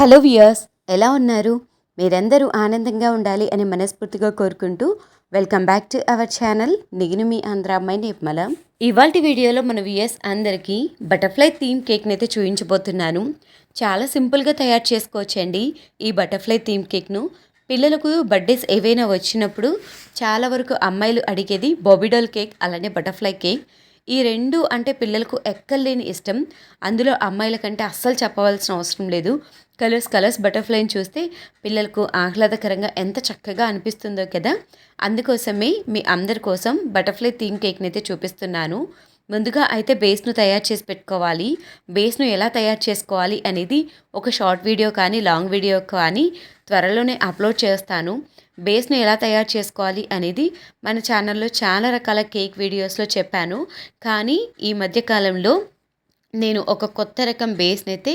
Hello viewers ఎలా ఉన్నారు? మీరందరూ ఆనందంగా ఉండాలి అని మనస్ఫూర్తిగా కోరుకుంటూ welcome back to our channel నిగిన మీ ఆంధ్ర అమ్మాయి నిర్మల. ఇవాళ వీడియోలో మన వియర్స్ అందరికీ బటర్ఫ్లై థీమ్ కేక్ని అయితే చూపించబోతున్నాను. చాలా సింపుల్గా తయారు చేసుకోవచ్చండి ఈ బటర్ఫ్లై థీమ్ కేక్ను. పిల్లలకు బర్త్డేస్ ఏవైనా వచ్చినప్పుడు చాలా వరకు అమ్మాయిలు అడిగేది బొబిడోల్ కేక్ అలానే బటర్ఫ్లై కేక్. ఈ రెండు అంటే పిల్లలకు ఎక్కలేని ఇష్టం. అందులో అమ్మాయిల కంటే అస్సలు చెప్పవలసిన అవసరం లేదు. కలర్స్ కలర్స్ బటర్ఫ్లైని చూస్తే పిల్లలకు ఆహ్లాదకరంగా ఎంత చక్కగా అనిపిస్తుందో కదా? అందుకోసమే మీ అందరి కోసం బటర్ఫ్లై థీమ్ కేక్ని అయితే చూపిస్తున్నాను. ముందుగా అయితే బేస్ను తయారు చేసి పెట్టుకోవాలి. బేస్ను ఎలా తయారు చేసుకోవాలి అనేది ఒక షార్ట్ వీడియో కానీ లాంగ్ వీడియో కానీ త్వరలోనే అప్లోడ్ చేస్తాను. బేస్ను ఎలా తయారు చేసుకోవాలి అనేది మన ఛానల్లో చాలా రకాల కేక్ వీడియోస్లో చెప్పాను. కానీ ఈ మధ్యకాలంలో నేను ఒక కొత్త రకం బేస్ని అయితే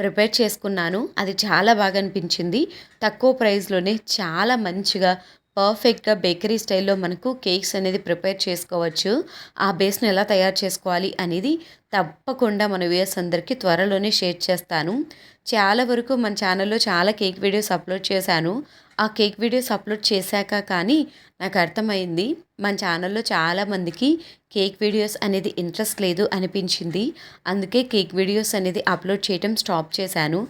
ప్రిపేర్ చేసుకున్నాను. అది చాలా బాగా అనిపించింది. తక్కువ ప్రైస్లోనే చాలా మంచిగా పర్ఫెక్ట్గా బేకరీ స్టైల్లో మనకు కేక్స్ అనేది ప్రిపేర్ చేసుకోవచ్చు. ఆ బేస్ను ఎలా తయారు చేసుకోవాలి అనేది తప్పకుండా మన వ్యూయర్స్ అందరికీ త్వరలోనే షేర్ చేస్తాను. చాలా వరకు మన ఛానల్లో చాలా కేక్ వీడియోస్ అప్లోడ్ చేశాను. ఆ కేక్ వీడియోస్ అప్లోడ్ చేశాక కానీ నాకు అర్థమైంది. మన ఛానల్లో చాలామందికి కేక్ వీడియోస్ అనేది ఇంట్రెస్ట్ లేదు అనిపించింది. అందుకే కేక్ వీడియోస్ అనేది అప్లోడ్ చేయటం స్టాప్ చేశాను.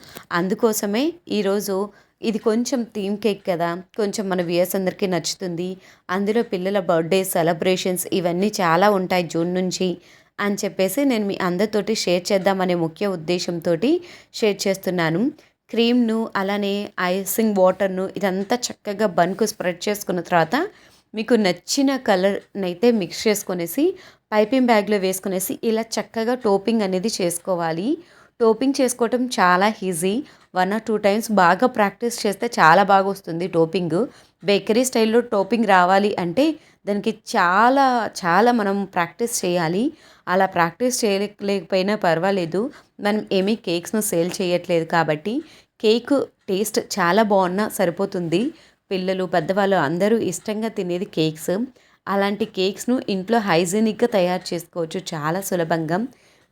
అందుకోసమే ఈరోజు ఇది కొంచెం థీమ్ కేక్ కదా. కొంచెం మన వ్యూయర్స్ అందరికీ నచ్చుతుంది. అందులో పిల్లల బర్త్డే సెలబ్రేషన్స్ ఇవన్నీ చాలా ఉంటాయి జూన్ నుంచి అని చెప్పేసి నేను మీ అందరితోటి షేర్ చేద్దామనే ముఖ్య ఉద్దేశంతో షేర్ చేస్తున్నాను. క్రీమ్ను అలానే ఐసింగ్ వాటర్ను ఇదంతా చక్కగా బన్కు స్ప్రెడ్ చేసుకున్న తర్వాత మీకు నచ్చిన కలర్నైతే మిక్స్ చేసుకొనేసి పైపింగ్ బ్యాగ్లో వేసుకునేసి ఇలా చక్కగా టోపింగ్ అనేది చేసుకోవాలి. టోపింగ్ చేసుకోవటం చాలా easy. One or two times బాగా ప్రాక్టీస్ చేస్తే చాలా బాగా వస్తుంది టోపింగ్. బేకరీ స్టైల్లో టోపింగ్ రావాలి అంటే దానికి చాలా చాలా మనం ప్రాక్టీస్ చేయాలి. అలా ప్రాక్టీస్ చేయలేకపోయినా పర్వాలేదు. మనం ఏమీ కేక్స్ను సేల్ చేయట్లేదు కాబట్టి కేక్ టేస్ట్ చాలా బాగున్నా సరిపోతుంది. పిల్లలు పెద్దవాళ్ళు అందరూ ఇష్టంగా తినేది కేక్స్. అలాంటి కేక్స్ను ఇంట్లో హైజీనిక్గా తయారు చేసుకోవచ్చు. చాలా సులభంగా.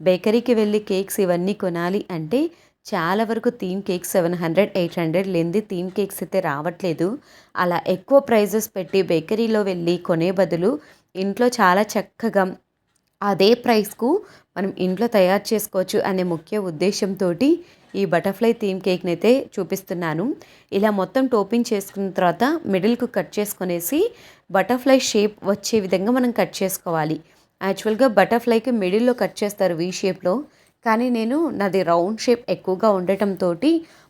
బేకరీకి వెళ్ళి కేక్స్ ఇవన్నీ కొనాలి అంటే చాలా వరకు theme cakes seven hundred eight hundred లేనిది థీమ్ కేక్స్ అయితే రావట్లేదు. అలా ఎక్కువ ప్రైజెస్ పెట్టి బేకరీలో వెళ్ళి కొనే బదులు ఇంట్లో చాలా చక్కగా అదే ప్రైస్కు మనం ఇంట్లో తయారు చేసుకోవచ్చు అనే ముఖ్య ఉద్దేశంతో ఈ బటర్ఫ్లై థీమ్ కేక్ని అయితే చూపిస్తున్నాను. ఇలా మొత్తం టోపింగ్ చేసుకున్న తర్వాత మిడిల్కు కట్ చేసుకునేసి బటర్ఫ్లై షేప్ వచ్చే విధంగా మనం కట్ చేసుకోవాలి. యాక్చువల్గా బటర్ఫ్లైకి మిడిల్లో కట్ చేస్తారు వీ షేప్లో. కానీ నేను నాది రౌండ్ షేప్ ఎక్కువగా ఉండటంతో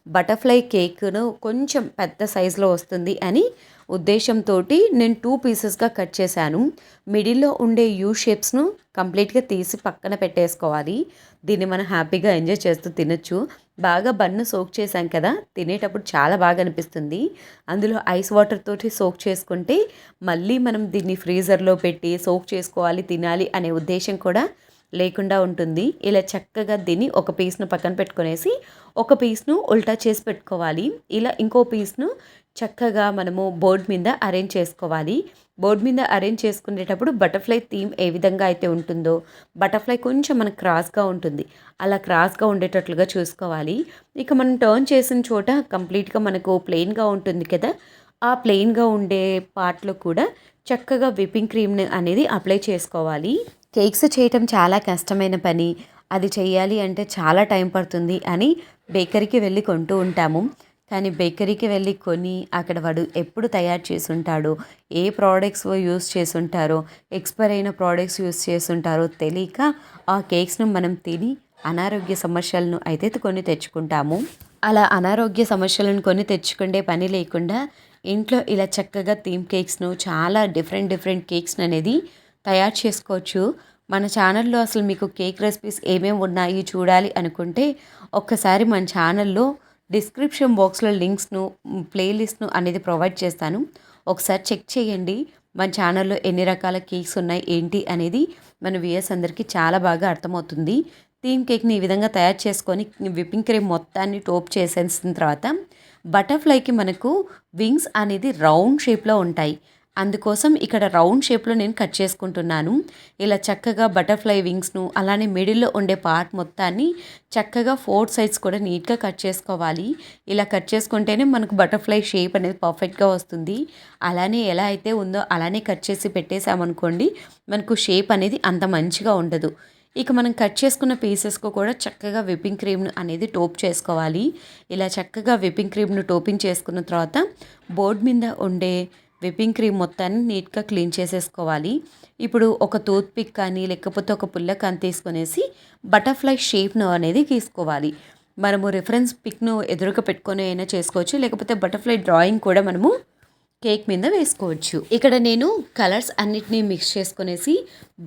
బటర్ఫ్లై కేక్ను కొంచెం పెద్ద సైజులో వస్తుంది అని ఉద్దేశంతో నేను టూ పీసెస్గా కట్ చేశాను. మిడిల్లో ఉండే యూ షేప్స్ను కంప్లీట్గా తీసి పక్కన పెట్టేసుకోవాలి. దీన్ని మనం హ్యాపీగా ఎంజాయ్ చేస్తూ తినొచ్చు. బాగా బన్ను సోక్ చేశాం కదా తినేటప్పుడు చాలా బాగా అనిపిస్తుంది. అందులో ఐస్ వాటర్ తోటి సోక్ చేసుకుంటే మళ్ళీ మనం దీన్ని ఫ్రీజర్లో పెట్టి సోక్ చేసుకోవాలి తినాలి అనే ఉద్దేశం కూడా లేకుండా ఉంటుంది. ఇలా చక్కగా దీన్ని ఒక పీస్ను పక్కన పెట్టుకునేసి ఒక పీస్ను ఉల్టా చేసి పెట్టుకోవాలి. ఇలా ఇంకో పీస్ను చక్కగా మనము బోర్డ్ మీద అరేంజ్ చేసుకోవాలి. బోర్డ్ మీద అరేంజ్ చేసుకునేటప్పుడు బటర్ఫ్లై థీమ్ ఏ విధంగా అయితే ఉంటుందో బటర్ఫ్లై కొంచెం మనకు క్రాస్గా ఉంటుంది. అలా క్రాస్గా ఉండేటట్లుగా చూసుకోవాలి. ఇక మనం టర్న్ చేసిన చోట కంప్లీట్గా మనకు ప్లెయిన్గా ఉంటుంది కదా ఆ ప్లెయిన్గా ఉండే పార్ట్లో కూడా చక్కగా విప్పింగ్ క్రీమ్ని అనేది అప్లై చేసుకోవాలి. కేక్స్ చేయటం చాలా కష్టమైన పని. అది చేయాలి అంటే చాలా టైం పడుతుంది అని బేకరీకి వెళ్ళి కొంటూ ఉంటాము. కానీ బేకరీకి వెళ్ళి కొని అక్కడ వాడు ఎప్పుడు తయారు చేసి ఉంటాడో ఏ ప్రోడక్ట్స్ యూస్ చేసి ఉంటారో ఎక్స్పైర్ అయిన ప్రోడక్ట్స్ యూస్ చేసి ఉంటారో తెలియక ఆ కేక్స్ను మనం తిని అనారోగ్య సమస్యలను అయితే కొని తెచ్చుకుంటాము. అలా అనారోగ్య సమస్యలను కొని తెచ్చుకుండే పని లేకుండా ఇంట్లో ఇలా చక్కగా థీమ్ కేక్స్ను చాలా డిఫరెంట్ డిఫరెంట్ కేక్స్ని అనేది తయారు చేసుకోవచ్చు. మన ఛానల్లో అసలు మీకు కేక్ రెసిపీస్ ఏమేమి ఉన్నాయి చూడాలి అనుకుంటే ఒక్కసారి మన ఛానల్లో డిస్క్రిప్షన్ బాక్స్లో లింక్స్ను ప్లేలిస్ట్ను అనేది ప్రొవైడ్ చేస్తాను. ఒకసారి చెక్ చేయండి మన ఛానల్లో ఎన్ని రకాల కేక్స్ ఉన్నాయి ఏంటి అనేది మన వ్యూయర్స్ అందరికీ చాలా బాగా అర్థమవుతుంది. థీమ్ కేక్ని ఈ విధంగా తయారు చేసుకొని విప్పింగ్ క్రీమ్ మొత్తాన్ని టోప్ చేసేసిన తర్వాత బటర్ఫ్లైకి మనకు వింగ్స్ అనేది రౌండ్ షేప్లో ఉంటాయి. అందుకోసం ఇక్కడ రౌండ్ షేప్లో నేను కట్ చేసుకుంటున్నాను. ఇలా చక్కగా బటర్ఫ్లై వింగ్స్ను అలానే మిడిల్లో ఉండే పార్ట్ మొత్తాన్ని చక్కగా ఫోర్ సైడ్స్ కూడా నీట్గా కట్ చేసుకోవాలి. ఇలా కట్ చేసుకుంటేనే మనకు బటర్ఫ్లై షేప్ అనేది పర్ఫెక్ట్గా వస్తుంది. అలానే ఎలా అయితే ఉందో అలానే కట్ చేసి పెట్టేసామనుకోండి మనకు షేప్ అనేది అంత మంచిగా ఉండదు. ఇక మనం కట్ చేసుకున్న పీసెస్కు కూడా చక్కగా విప్పింగ్ క్రీమ్ను అనేది టోప్ చేసుకోవాలి. ఇలా చక్కగా విప్పింగ్ క్రీమ్ను టోపింగ్ చేసుకున్న తర్వాత బోర్డ్ మీద ఉండే విప్పింగ్ క్రీమ్ మొత్తాన్ని నీట్గా క్లీన్ చేసేసుకోవాలి. ఇప్పుడు ఒక టూత్ పిక్ కానీ లేకపోతే ఒక పుల్ల కానీ తీసుకునేసి బటర్ఫ్లై షేప్ను అనేది గీసుకోవాలి మనము రిఫరెన్స్ పిక్ను ఎదురుగా పెట్టుకొని అయినా చేసుకోవచ్చు. లేకపోతే బటర్ఫ్లై డ్రాయింగ్ కూడా మనము కేక్ మీద వేసుకోవచ్చు. ఇక్కడ నేను కలర్స్ అన్నిటినీ మిక్స్ చేసుకునేసి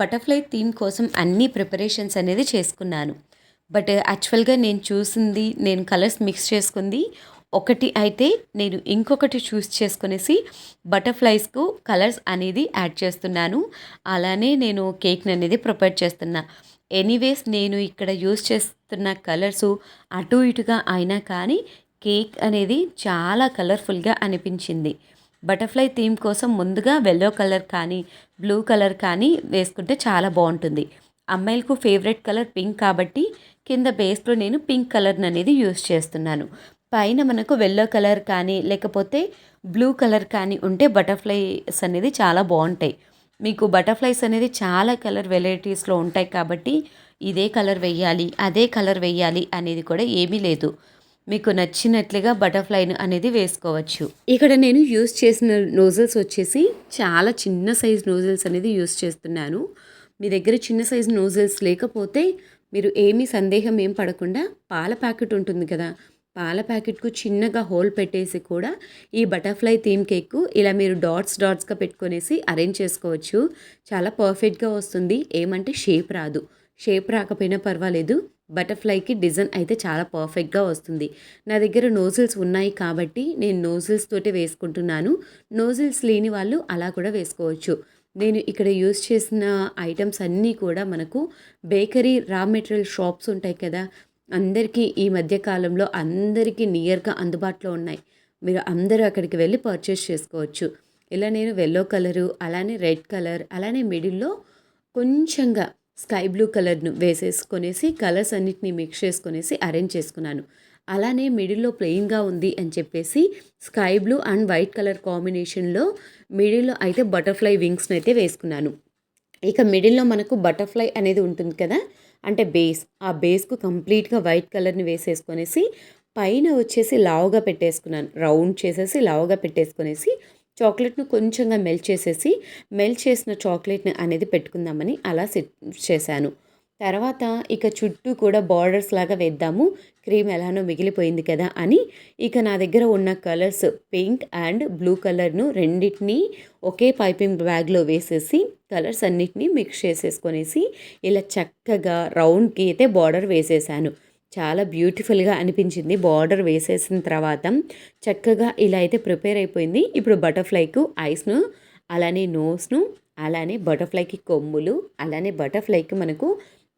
బటర్ఫ్లై థీమ్ కోసం అన్ని ప్రిపరేషన్స్ అనేది చేసుకున్నాను. బట్ యాక్చువల్గా నేను చూసింది నేను కలర్స్ మిక్స్ చేసుకుంది ఒకటి అయితే నేను ఇంకొకటి చూస్ చేసుకునేసి బటర్ఫ్లైస్కు కలర్స్ అనేది యాడ్ చేస్తున్నాను. అలానే నేను కేక్ని అనేది ప్రిపేర్ చేస్తున్నా. ఎనీవేస్ నేను ఇక్కడ యూస్ చేస్తున్న కలర్స్ అటు ఇటుగా అయినా కానీ కేక్ అనేది చాలా కలర్ఫుల్గా అనిపించింది. బటర్ఫ్లై థీమ్ కోసం ముందుగా వెల్లో కలర్ కానీ బ్లూ కలర్ కానీ వేసుకుంటే చాలా బాగుంటుంది. అమ్మాయిలకు ఫేవరెట్ కలర్ పింక్ కాబట్టి కింద బేస్లో నేను పింక్ కలర్ని అనేది యూస్ చేస్తున్నాను. పైన మనకు వెల్లో కలర్ కానీ లేకపోతే బ్లూ కలర్ కానీ ఉంటే బటర్ఫ్లైస్ అనేది చాలా బాగుంటాయి. మీకు బటర్ఫ్లైస్ అనేది చాలా కలర్ వెరైటీస్లో ఉంటాయి కాబట్టి ఇదే కలర్ వెయ్యాలి అదే కలర్ వెయ్యాలి అనేది కూడా ఏమీ లేదు. మీకు నచ్చినట్లుగా బటర్ఫ్లైను అనేది వేసుకోవచ్చు. ఇక్కడ నేను యూస్ చేసిన నోజల్స్ వచ్చేసి చాలా చిన్న సైజ్ నోజల్స్ అనేది యూస్ చేస్తున్నాను. మీ దగ్గర చిన్న సైజ్ నోజల్స్ లేకపోతే మీరు ఏమీ సందేహం ఏం పడకుండా పాల ప్యాకెట్ ఉంటుంది కదా పాల ప్యాకెట్కు చిన్నగా హోల్ పెట్టేసి కూడా ఈ బటర్ఫ్లై థీమ్ కేక్ ఇలా మీరు డాట్స్ డాట్స్గా పెట్టుకునేసి అరేంజ్ చేసుకోవచ్చు. చాలా పర్ఫెక్ట్గా వస్తుంది. ఏమంటే షేప్ రాదు. షేప్ రాకపోయినా పర్వాలేదు. బటర్ఫ్లైకి డిజైన్ అయితే చాలా పర్ఫెక్ట్గా వస్తుంది. నా దగ్గర నోజిల్స్ ఉన్నాయి కాబట్టి నేను నోజిల్స్ తోటే వేసుకుంటున్నాను. నోజిల్స్ లేని వాళ్ళు అలా కూడా వేసుకోవచ్చు. నేను ఇక్కడ యూస్ చేసిన ఐటమ్స్ అన్నీ కూడా మనకు బేకరీ రా మెటీరియల్ షాప్స్ ఉంటాయి కదా అందరికీ ఈ మధ్య కాలంలో అందరికీ నియర్గా అందుబాటులో ఉన్నాయి. మీరు అందరూ అక్కడికి వెళ్ళి పర్చేస్ చేసుకోవచ్చు. ఇలా నేను వెల్లో కలరు అలానే రెడ్ కలర్ అలానే మిడిల్లో కొంచెంగా స్కై బ్లూ కలర్ను వేసేసుకొనేసి కలర్స్ అన్నిటిని మిక్స్ చేసుకొనేసి అరేంజ్ చేసుకున్నాను. అలానే మిడిల్లో ప్లెయిన్గా ఉంది అని చెప్పేసి sky blue and white colour కాంబినేషన్లో మిడిల్లో అయితే బటర్ఫ్లై వింగ్స్ని అయితే వేసుకున్నాను. ఇక మిడిల్లో మనకు బటర్ఫ్లై అనేది ఉంటుంది కదా అంటే బేస్. ఆ బేస్కు కంప్లీట్గా వైట్ కలర్ని వేసేసుకొనేసి పైన వచ్చేసి లావుగా పెట్టేసుకున్నాను. రౌండ్ చేసేసి లావుగా పెట్టేసుకొనేసి చాక్లెట్ను కొంచెంగా మెల్ట్ చేసేసి మెల్ట్ చేసిన చాక్లెట్ని అనేది పెట్టుకుందామని అలా సెట్ చేశాను. తర్వాత ఇక చుట్టూ కూడా బార్డర్స్ లాగా వేద్దాము. క్రీమ్ ఎలానో మిగిలిపోయింది కదా అని. ఇక నా దగ్గర ఉన్న కలర్స్ పింక్ అండ్ బ్లూ కలర్ను రెండింటినీ ఒకే పైపింగ్ బ్యాగ్లో వేసేసి కలర్స్ అన్నిటినీ మిక్స్ చేసేసుకొనేసి ఇలా చక్కగా రౌండ్కి అయితే బార్డర్ వేసేసాను. చాలా బ్యూటిఫుల్గా అనిపించింది బార్డర్ వేసేసిన తర్వాత. చక్కగా ఇలా అయితే ప్రిపేర్ అయిపోయింది. ఇప్పుడు బటర్ఫ్లైకు ఐస్ను అలానే నోస్ను అలానే బటర్ఫ్లైకి కొమ్ములు అలానే బటర్ఫ్లైకి మనకు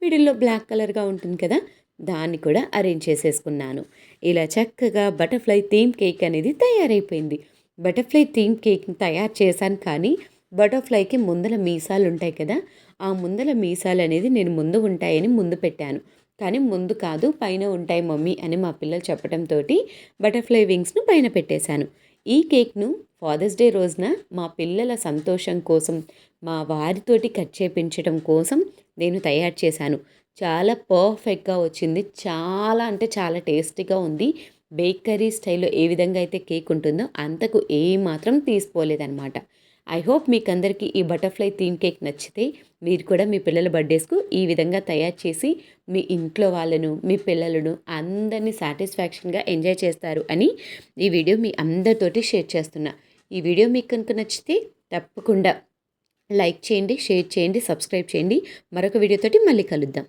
మిడిల్లో బ్లాక్ కలర్గా ఉంటుంది కదా దాన్ని కూడా అరేంజ్ చేసేసుకున్నాను. ఇలా చక్కగా బటర్ఫ్లై థీమ్ కేక్ అనేది తయారైపోయింది. బటర్ఫ్లై థీమ్ కేక్ తయారు చేశాను కానీ బటర్ఫ్లైకి ముందల మీసాలు ఉంటాయి కదా ఆ ముందల మీసాలు అనేది నేను ముందు ఉంటాయని ముందు పెట్టాను. కానీ ముందు కాదు పైన ఉంటాయి మమ్మీ అని మా పిల్లలు చెప్పడంతో బటర్ఫ్లై వింగ్స్ను పైన పెట్టేశాను. ఈ కేక్ను ఫాదర్స్ డే రోజున మా పిల్లల సంతోషం కోసం మా వారితోటి కట్ చేపించడం కోసం నేను తయారు చేశాను. చాలా పర్ఫెక్ట్గా వచ్చింది. చాలా అంటే చాలా టేస్టీగా ఉంది. బేకరీ స్టైల్లో ఏ విధంగా అయితే కేక్ ఉంటుందో అంతకు ఏ మాత్రం తీసుకోలేదన్నమాట ఐ హోప్ మీకు అందరికీ ఈ బటర్ఫ్లై థీమ్ కేక్ నచ్చితే మీరు కూడా మీ పిల్లల బర్త్డేస్కు ఈ విధంగా తయారు చేసి మీ ఇంట్లో వాళ్ళను మీ పిల్లలను అందరినీ సాటిస్ఫాక్షన్గా ఎంజాయ్ చేస్తారు అని ఈ వీడియో మీ అందరితోటి షేర్ చేస్తున్నా. ఈ వీడియో మీకు కనుక నచ్చితే తప్పకుండా లైక్ చేయండి షేర్ చేయండి సబ్స్క్రైబ్ చేయండి. మరొక వీడియోతోటి మళ్ళీ కలుద్దాం.